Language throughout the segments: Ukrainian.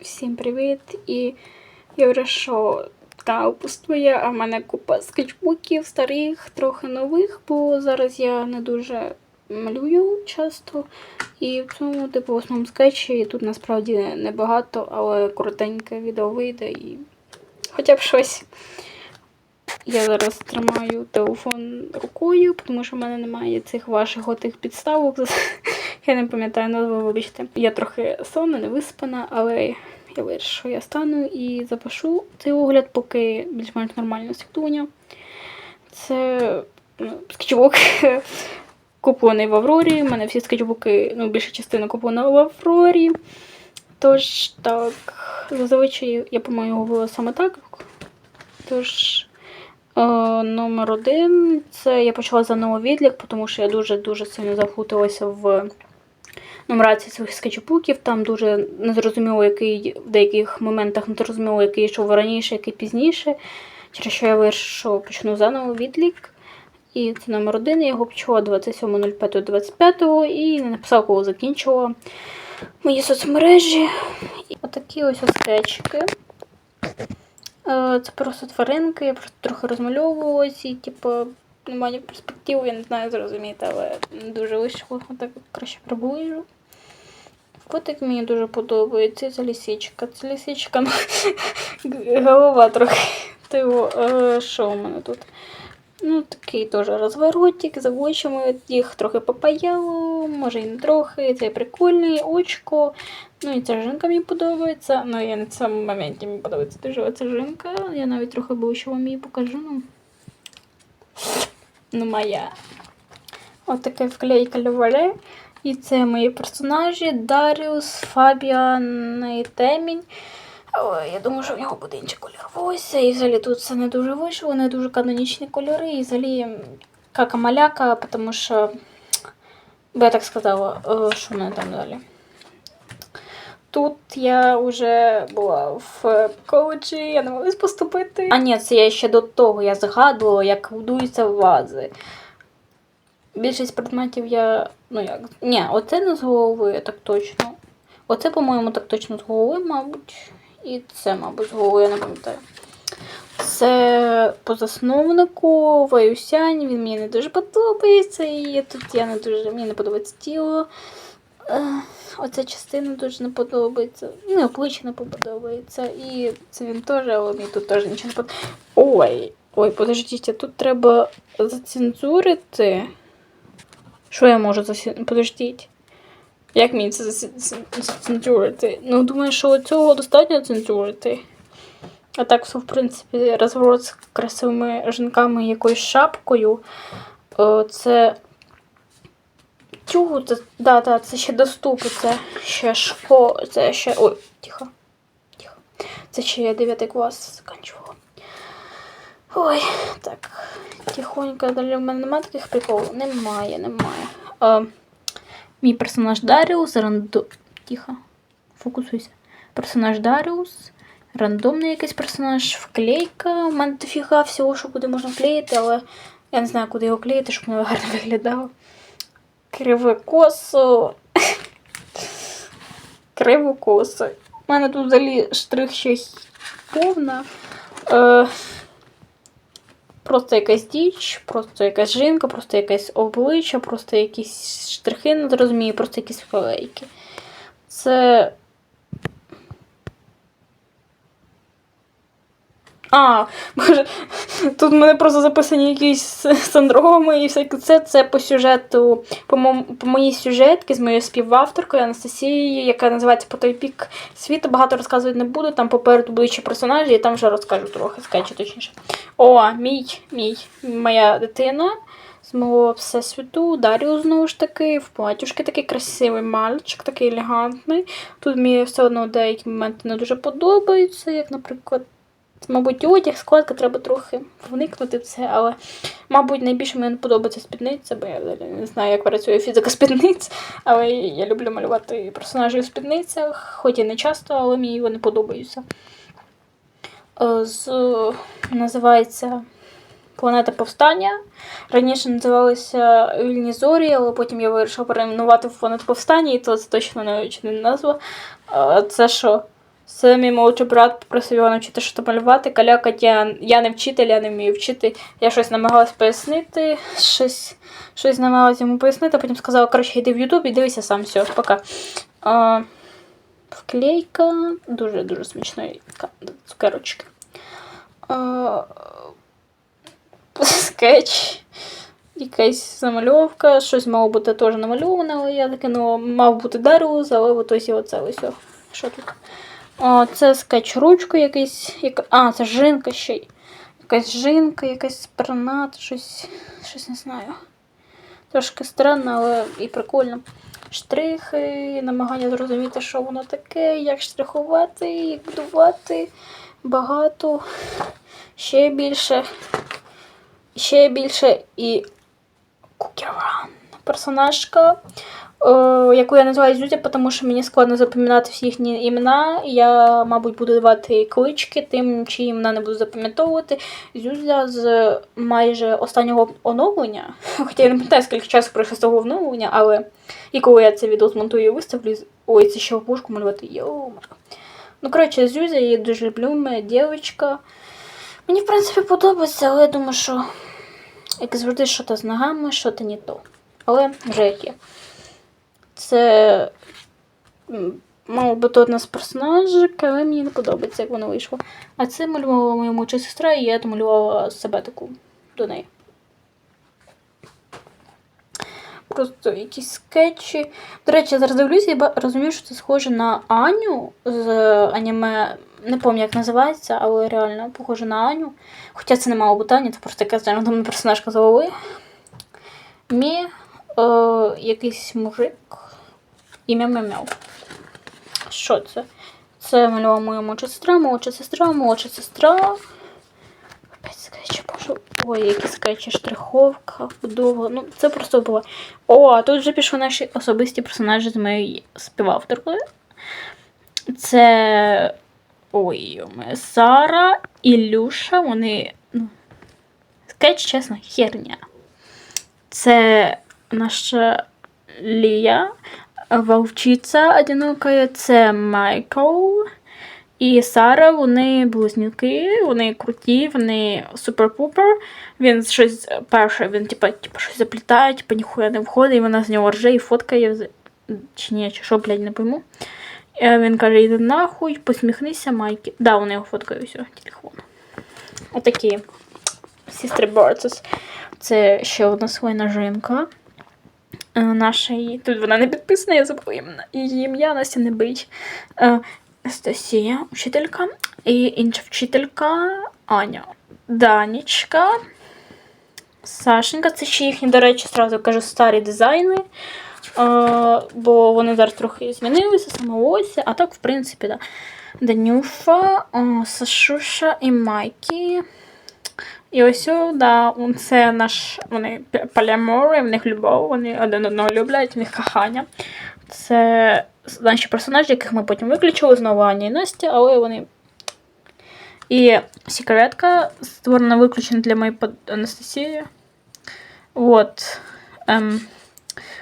Всім привіт! І я вже що канал пустує, а в мене купа скетчбуків старих, трохи нових, бо зараз я не дуже малюю часто. І в цьому, типу, в основному скетчі тут насправді небагато, але коротеньке відео вийде і хоча б щось. Я зараз тримаю телефон рукою, тому що в мене немає цих ваших отих підставок. Я не пам'ятаю назву, вибачте. Я трохи сонна, не виспана, але я вирішила, що я стану і запишу цей огляд, поки більш-менш нормально світлення. Це ну, скетчбук купований в Аврорі. У мене всі скетчбуки, ну, більша частина купована в Аврорі. Тож, так, зазвичай я, по-моєму, говорила саме так. Тож. Е, номер один. Це я почала за новий відлік, тому що я дуже-дуже сильно заплуталася в нумерації своїх скетчбуків. Там дуже незрозуміло, який в деяких моментах незрозуміло, який йшов раніше, який пізніше. Через що я вирішила, почну заново відлік. І це номер один. Я його почала 27.05.25 і не написала, коли закінчила мої соцмережі. І отакі ось скетчики. Е, Це просто тваринки, я просто трохи розмальовувалась і, типу, немає перспектив, я не знаю, зрозуміти, але дуже вийшло, так краще приближу. Котик мені дуже подобається, це лісичка. Це лісичка, ну, голова трохи. Тиво, е, що у мене тут? Ну, такий теж розворотик, за очами, їх трохи попаяло, може і не трохи, це прикольний, очко. Ну і ця жінка мені подобається. Ну, я на цьому моменті мені подобається дуже ця жінка. Я навіть трохи ближче вам її покажу. Ну, ну моя. От така вклейка Левале. І це мої персонажі Даріус, Фабіан і Темінь. Я думаю, що в нього буде інший кольор волосся. І взагалі тут все не дуже вийшло, не дуже канонічні кольори. І взагалі кака-маляка, тому що. Я так сказала, Е, що в там далі. Тут я вже була в коледжі, я не могла поступити. А ні, це я ще до того я згадувала, як будуються вази. Більшість предметів я. Ну як. Ні, оце не з голови, так точно. Оце, по-моєму, так точно з голови, мабуть. І це, мабуть, з голови, я не пам'ятаю. Це по засновнику Ваюсянь, він мені не дуже подобається. І тут я не дуже мені не подобається тіло. Е, Оця частина дуже не подобається. Ну, і обличчя не подобається. І це він теж, але мені тут теж нічого не подобається. Ой, ой, подождіть, тут треба зацензурити. Що я можу зацензурити? Подождіть. Як мені це зацензурити? Ну, думаю, що цього достатньо цензурити. А так, все, в принципі, розворот з красивими жінками якоюсь шапкою. О, це. Чого це? Да, да, це ще доступи, це ще шко. Це ще. Ой, тихо. Тихо. Це ще я 9 клас закінчувала. Ой, так. Тихонько, далі в мене немає таких приколів. Немає, немає. А, мій персонаж Даріус, рандо... Тихо. Фокусуйся. Персонаж Даріус. Рандомний якийсь персонаж, вклейка. У мене дофіга всього, що куди можна клеїти, але я не знаю, куди його клеїти, щоб воно гарно виглядало. Криве косо. Криво косо. У мене тут взагалі штрих ще повна. Е, просто якась діч, просто якась жінка, просто якесь обличчя, просто якісь штрихи, не зрозумію, просто якісь фалейки. Це. А, боже, тут в мене просто записані якісь синдроми і всяке це. Це по сюжету, по, мо- по моїй сюжетці з моєю співавторкою Анастасією, яка називається По той бік світу. Багато розказувати не буду. Там попереду ближче персонажі, і там вже розкажу трохи, скачу точніше. О, мій, мій, моя дитина з мого всесвіту, Даріус, знову ж таки, в платюшки такий красивий мальчик, такий елегантний. Тут мені все одно деякі моменти не дуже подобаються, як, наприклад. Мабуть, одяг, складка, треба трохи вникнути в це, але, мабуть, найбільше мені подобається спідниця, бо я взагалі не знаю, як працює фізика спідниць, але я люблю малювати персонажів у спідницях, хоч і не часто, але мені вони подобаються. Е, З, називається Планета Повстання. Раніше називалася Вільні Зорі, але потім я вирішила перейменувати в Планету Повстання, і то це точно не назва. Е, Це що? Це мій молодший брат попросив його навчити що малювати. Калякать я, я не вчитель, я не вмію вчити. Я щось намагалась пояснити, щось, щось намагалась йому пояснити, а потім сказала, коротше, йди в Ютуб і дивися сам, все, пока. А, вклейка дуже-дуже смачної цукерочки. Скетч. Якась замальовка, щось мало бути теж намальоване, але я таке, ну, мав бути Даріус, але ось і оце ось. Що тут? О, це скетч ручку якийсь. А, це жінка ще й. Якась жінка, якась пернат, щось, щось не знаю. Трошки странно, але і прикольно. Штрихи, намагання зрозуміти, що воно таке, як штрихувати, як будувати. Багато. Ще більше. Ще більше і Кукеран. Персонажка, яку я називаю Зюзя, тому що мені складно запам'ятати всі їхні імена. Я, мабуть, буду давати клички тим, чиї імена не буду запам'ятовувати. Зюзя з майже останнього оновлення. Хоча я не пам'ятаю, скільки часу пройшло з того оновлення, але і коли я це відео змонтую і виставлю, ой, це ще опушку малювати. Йома. Ну, коротше, Зюзя, я її дуже люблю, моя дівчинка. Мені, в принципі, подобається, але я думаю, що як завжди, що то з ногами, що то не то. Але вже як є. Це мало бути одна з персонажок, але мені не подобається, як воно вийшло. А це малювала моя молодша сестра, і я домалювала себе таку до неї. Просто якісь скетчі. До речі, я зараз дивлюся і розумію, що це схоже на Аню з аніме. Не пам'ятаю, як називається, але реально похоже на Аню. Хоча це не мало бути Аня, це просто якась рандомна персонажка з голови. Мі, е, якийсь мужик. Ім'я Мемяу. Що це? Це малювала моя молодша сестра, молодша сестра, молодша сестра. Опять скетчі, боже. Ой, які скетчі, штриховка, будова. Ну, це просто було. О, а тут вже пішли наші особисті персонажі з моєю співавторкою. Це. Ой, Сара і Люша, вони. Ну, скетч, чесно, херня. Це наша Лія, вовчиця одинокая, це Майкл. І Сара, вони близнюки, вони круті, вони супер-пупер. Він щось перше, він типа, типа щось заплітає, типа ніхуя не входить, і вона з нього рже і фоткає. Чи ні, чи що, блядь, не пойму. Е, Він каже, йди нахуй, посміхнися, Майки. Да, вони його фоткають, все, телефон. Отакі. Sister Barces. Це ще одна своя жінка. Е, Наша її. Тут вона не підписана, я забула її ім'я, Настя не бить. Е, Анастасія, вчителька. І інша вчителька Аня. Данічка. Сашенька, це ще їхні, до речі, сразу кажу, старі дизайни. Е, бо вони зараз трохи змінилися, саме ось. А так, в принципі, да. Данюша, Сашуша і Майкі. І ось, да, це наш, вони поліамори, в них любов, вони один одного люблять, в них кохання. Це наші персонажі, яких ми потім виключили, знову Аня і Настя, але вони. І секретка створена виключно для моєї Анастасії. От. Ем,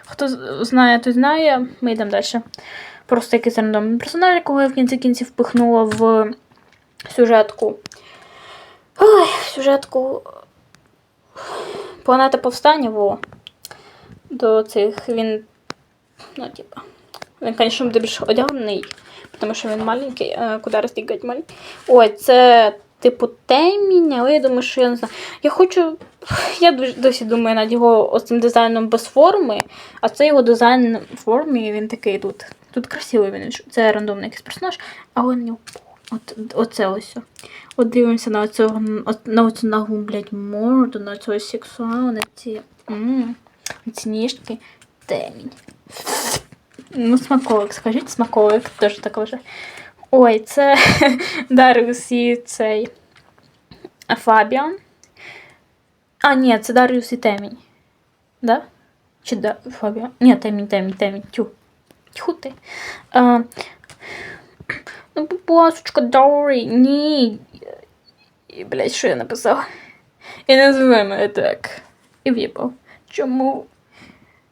хто знає, той знає. Ми йдемо далі. Просто якийсь рандомний персонаж, якого я в кінці кінців впихнула в сюжетку. Сюжетку. Планета повстання, во. До цих він. Ну, типа. Він, звісно, буде більш одягнений, тому що він маленький, а куди розтікати маленький. Ой, це типу темінь, але я думаю, що я не знаю. Я хочу. Я досі думаю над його цим дизайном без форми, а це його дизайн в формі, він такий тут. Тут красивий він. Це рандомний якийсь персонаж, але не От, оце ось. От дивимося на цього на оцю ногу, блядь, морду, на цього сексуалу, на ці. м, на ці ніжки. Темінь. Ну, смаковик, скажіть, смаковик теж також. Ой, це Даріус і цей Фабіан. А, ні, це Даріус і Темінь. Да? Чи да, Фабіан? Ні, Темінь, Темінь, Темінь. Тю. Тьху ти. А, ну, будь ласочка, Дорі, ні. І, блядь, що я написала? І називай мене так. І в'їбав. Чому?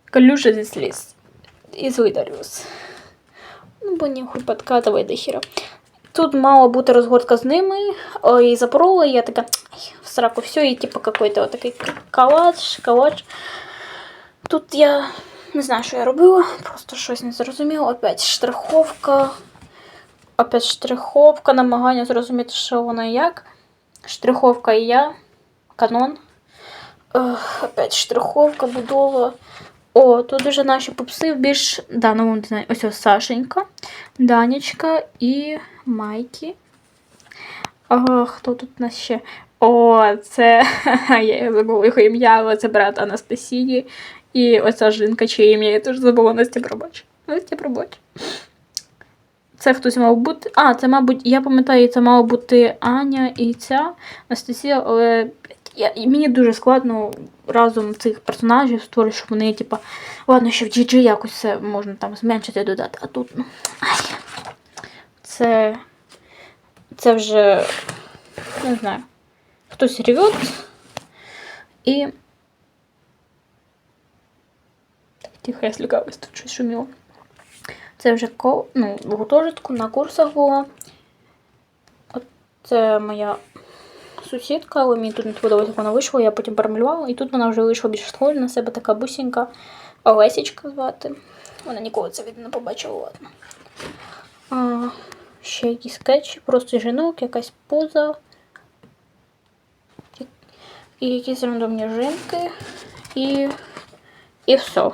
Калюша зі сліз. І злий Даріус. Ну, бо ніхуй подкатывай до хера. Тут мала бути розгортка з ними, і запорола, і я така в сраку все, і типу какой-то отакий калач, калач. Тут я не знаю, що я робила, просто щось не зрозуміло. Опять штриховка. Опять штриховка, намагання зрозуміти, що вона як. Штриховка і я, канон. Ех, опять штриховка, будова. О, тут вже наші попси більш. Да, не знаю, ось ось Сашенька, Данечка і Майкі. А, хто тут у нас ще? О, це я забула його ім'я, але це брат Анастасії. І оця жінка, чиє ім'я я теж забула Настя пробач. Настя пробач. Це хтось мав бути. А, це, мабуть, я пам'ятаю, це мала бути Аня і ця Анастасія, але я, і мені дуже складно разом цих персонажів створити, щоб вони, типа, ладно, що в GG якось це можна там зменшити додати, а тут, ну. Ай. Це. Це вже. Не знаю. Хтось ревет. І. Тихо, я слюкалась, тут щось шуміло. Це вже ну, в гуртожитку на курсах була. Це моя сусідка, але мені тут не сподобалось, як вона вийшла, я потім перемалювала, і тут вона вже вийшла більш схожа на себе, така бусінька Олесічка звати. Вона ніколи це відео не побачила, ладно. А, ще якісь скетчі, просто жінок, якась поза. І якісь рандомні жінки. І. І все.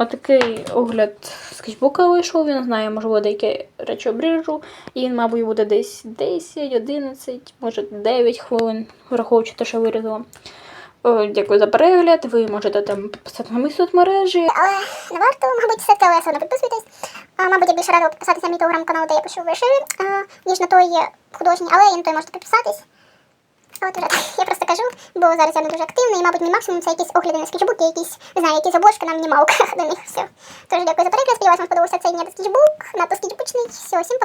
Отакий огляд скетчбука вийшов, він знає, можливо, деякі речі обріжу. І він, мабуть, буде десь 10, 11, може 9 хвилин, враховуючи те, що вирізала. Дякую за перегляд. Ви можете там підписати на мої соцмережі. Але не варто, мабуть, все одно підписуйтесь. Мабуть, я більше рада підписатися на мій телеграм-канал, де я пишу виши, ніж на той художній, але і на той можете підписатись. От вже так, я просто кажу, бо зараз я не дуже активна, і, мабуть, мій максимум це якісь огляди на скетчбуки, якісь, не знаю, якісь обложки на мінімалках до них. Все. Тож дякую за перегляд, сподіваюся, вам сподобався цей мій скетчбук, надто скетчбучний. Все, всім пока.